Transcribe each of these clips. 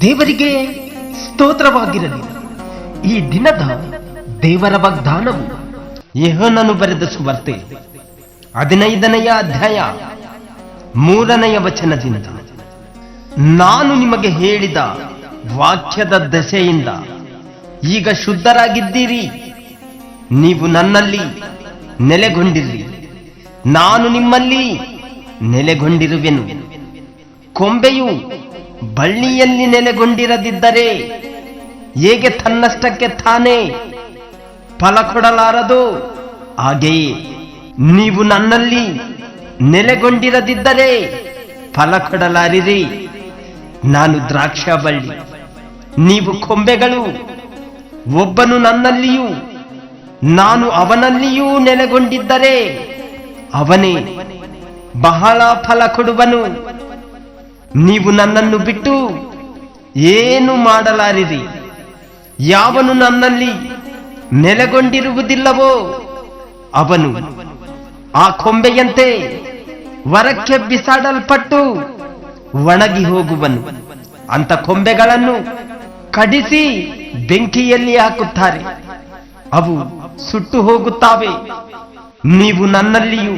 ದೇವರಿಗೆ ಸ್ತೋತ್ರವಾಗಿರಲಿ. ಈ ದಿನದ ದೇವರ ವಾಗ್ದಾನವು ಯಹೋನನು ಬರೆದ ಸುವರ್ತೆ ಹದಿನೈದನೆಯ ಅಧ್ಯಾಯ ಮೂರನೆಯ ವಚನದಿಂದ. ನಾನು ನಿಮಗೆ ಹೇಳಿದ ವಾಕ್ಯದ ದಶೆಯಿಂದ ಈಗ ಶುದ್ಧರಾಗಿದ್ದೀರಿ. ನೀವು ನನ್ನಲ್ಲಿ ನೆಲೆಗೊಂಡಿರಿ. ನಾನು ನಿಮ್ಮಲ್ಲಿ ನೆಲೆಗೊಂಡಿರುವೆನು. ಕೊಂಬೆಯು ಬಳ್ಳಿಯಲ್ಲಿ ನೆಲೆಗೊಂಡಿರದಿದ್ದರೆ ಹೇಗೆ ತನ್ನಷ್ಟಕ್ಕೆ ತಾನೇ ಫಲ ಕೊಡಲಾರದು ಹಾಗೆಯೇ ನೀವು ನನ್ನಲ್ಲಿ ನೆಲೆಗೊಂಡಿರದಿದ್ದರೆ ಫಲ ಕೊಡಲಾರಿರಿ ನಾನು ದ್ರಾಕ್ಷ ಬಳ್ಳಿ ನೀವು ಕೊಂಬೆಗಳು, ಒಬ್ಬನು ನನ್ನಲ್ಲಿಯೂ, ನಾನು ಅವನಲ್ಲಿಯೂ ನೆಲೆಗೊಂಡಿದ್ದರೆ ಅವನೇ ಬಹಳ ಫಲ ಕೊಡುವನು. ನೀವು ನನ್ನನ್ನು ಬಿಟ್ಟು ಏನು ಮಾಡಲಾರಿರಿ? ಯಾವನು ನನ್ನಲ್ಲಿ ನೆಲೆಗೊಂಡಿರುವುದಿಲ್ಲವೋ ಅವನು ಆ ಕೊಂಬೆಯಂತೆ ವರಕ್ಕೆ ಬಿಸಾಡಲ್ಪಟ್ಟು ಒಣಗಿ ಹೋಗುವನು. ಅಂತ ಕೊಂಬೆಗಳನ್ನು ಕಡಿಸಿ ಬೆಂಕಿಯಲ್ಲಿ ಹಾಕುತ್ತಾರೆ. ಅವು ಸುಟ್ಟು ಹೋಗುತ್ತಾವೆ. ನೀವು ನನ್ನಲ್ಲಿಯೂ,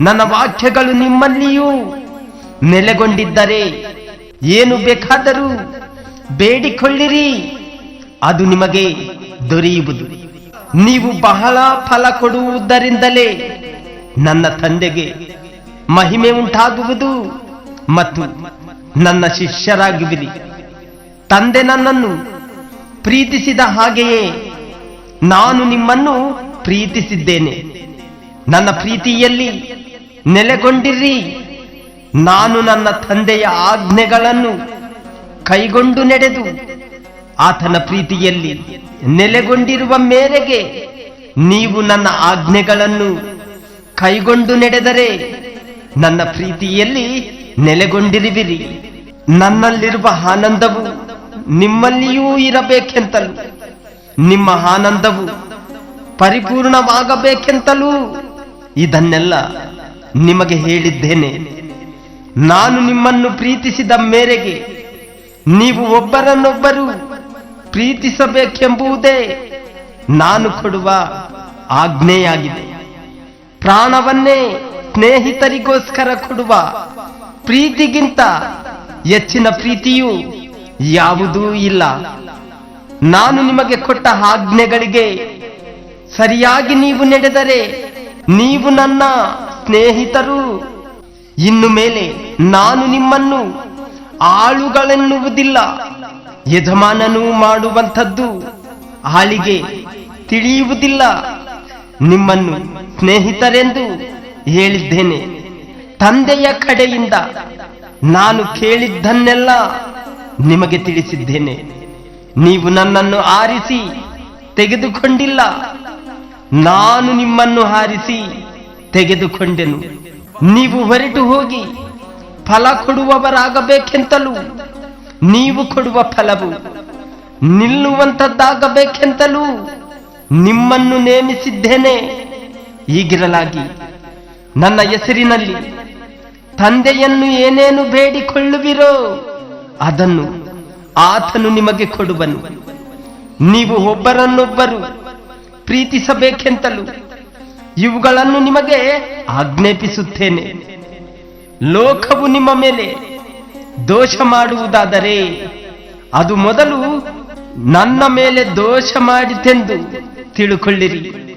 ನನ್ನ ವಾಕ್ಯಗಳು ನಿಮ್ಮಲ್ಲಿಯೂ ನೆಲೆಗೊಂಡಿದ್ದರೆ ಏನು ಬೇಕಾದರೂ ಬೇಡಿಕೊಳ್ಳಿರಿ, ಅದು ನಿಮಗೆ ದೊರೆಯುವುದು. ನೀವು ಬಹಳ ಫಲ ಕೊಡುವುದರಿಂದಲೇ ನನ್ನ ತಂದೆಗೆ ಮಹಿಮೆ ಉಂಟಾಗುವುದು ಮತ್ತು ನನ್ನ ಶಿಷ್ಯರಾಗುವಿರಿ. ತಂದೆ ನನ್ನನ್ನು ಪ್ರೀತಿಸಿದ ಹಾಗೆಯೇ ನಾನು ನಿಮ್ಮನ್ನು ಪ್ರೀತಿಸಿದ್ದೇನೆ. ನನ್ನ ಪ್ರೀತಿಯಲ್ಲಿ ನೆಲೆಗೊಂಡಿರಿ. ನಾನು ನನ್ನ ತಂದೆಯ ಆಜ್ಞೆಗಳನ್ನು ಕೈಗೊಂಡು ನಡೆದು ಆತನ ಪ್ರೀತಿಯಲ್ಲಿ ನೆಲೆಗೊಂಡಿರುವ ಮೇರೆಗೆ ನೀವು ನನ್ನ ಆಜ್ಞೆಗಳನ್ನು ಕೈಗೊಂಡು ನಡೆದರೆ ನನ್ನ ಪ್ರೀತಿಯಲ್ಲಿ ನೆಲೆಗೊಂಡಿರುವಿರಿ. ನನ್ನಲ್ಲಿರುವ ಆನಂದವು ನಿಮ್ಮಲ್ಲಿಯೂ ಇರಬೇಕೆಂತಲೂ ನಿಮ್ಮ ಆನಂದವು ಪರಿಪೂರ್ಣವಾಗಬೇಕೆಂತಲೂ ಇದನ್ನೆಲ್ಲ ನಿಮಗೆ ಹೇಳಿದ್ದೇನೆ. ನಾನು ನಿಮ್ಮನ್ನು ಪ್ರೀತಿಸಿದ ಮೇರೆಗೆ ನೀವು ಒಬ್ಬರನ್ನೊಬ್ಬರು ಪ್ರೀತಿಸಬೇಕೆಂಬುದೇ ನಾನು ಕೊಡುವ ಆಜ್ಞೆಯಾಗಿದೆ. ಪ್ರಾಣವನ್ನೇ ಸ್ನೇಹಿತರಿಗೋಸ್ಕರ ಕೊಡುವ ಪ್ರೀತಿಗಿಂತ ಹೆಚ್ಚಿನ ಪ್ರೀತಿಯು ಯಾವುದೂ ಇಲ್ಲ. ನಾನು ನಿಮಗೆ ಕೊಟ್ಟ ಆಜ್ಞೆಗಳಿಗೆ ಸರಿಯಾಗಿ ನೀವು ನಡೆದರೆ ನೀವು ನನ್ನ ಸ್ನೇಹಿತರು. ಇನ್ನು ಮೇಲೆ ನಾನು ನಿಮ್ಮನ್ನು ಆಳುಗಳೆನ್ನುವುದಿಲ್ಲ. ಯಜಮಾನನು ಮಾಡುವಂಥದ್ದು ಆಳಿಗೆ ತಿಳಿಯುವುದಿಲ್ಲ. ನಿಮ್ಮನ್ನು ಸ್ನೇಹಿತರೆಂದು ಹೇಳಿದ್ದೇನೆ. ತಂದೆಯ ಕಡೆಯಿಂದ ನಾನು ಕೇಳಿದ್ದನ್ನೆಲ್ಲ ನಿಮಗೆ ತಿಳಿಸಿದ್ದೇನೆ. ನೀವು ನನ್ನನ್ನು ಆರಿಸಿ ತೆಗೆದುಕೊಂಡಿಲ್ಲ. ನಾನು ನಿಮ್ಮನ್ನು ಹಾರಿಸಿ ತೆಗೆದುಕೊಂಡೆನು. ನೀವು ಹೊರಟು ಹೋಗಿ ಫಲ ಕೊಡುವವರಾಗಬೇಕೆಂತಲೂ, ನೀವು ಕೊಡುವ ಫಲವು ನಿಲ್ಲುವಂಥದ್ದಾಗಬೇಕೆಂತಲೂ ನಿಮ್ಮನ್ನು ನೇಮಿಸಿದ್ದೇನೆ. ಈಗಿರಲಾಗಿ ನನ್ನ ಹೆಸರಿನಲ್ಲಿ ತಂದೆಯನ್ನು ಏನೇನು ಬೇಡಿಕೊಳ್ಳುವಿರೋ ಅದನ್ನು ಆತನು ನಿಮಗೆ ಕೊಡುವನು. ನೀವು ಒಬ್ಬರನ್ನೊಬ್ಬರು ಪ್ರೀತಿಸಬೇಕೆಂತಲೂ ಇವುಗಳನ್ನು ನಿಮಗೆ ಆಜ್ಞಾಪಿಸುತ್ತೇನೆ. ಲೋಕವು ನಿಮ್ಮ ಮೇಲೆ ದೋಷ ಮಾಡುವುದಾದರೆ ಅದು ಮೊದಲು ನನ್ನ ಮೇಲೆ ದೋಷ ಮಾಡಿತೆಂದು ತಿಳುಕೊಳ್ಳಿರಿ.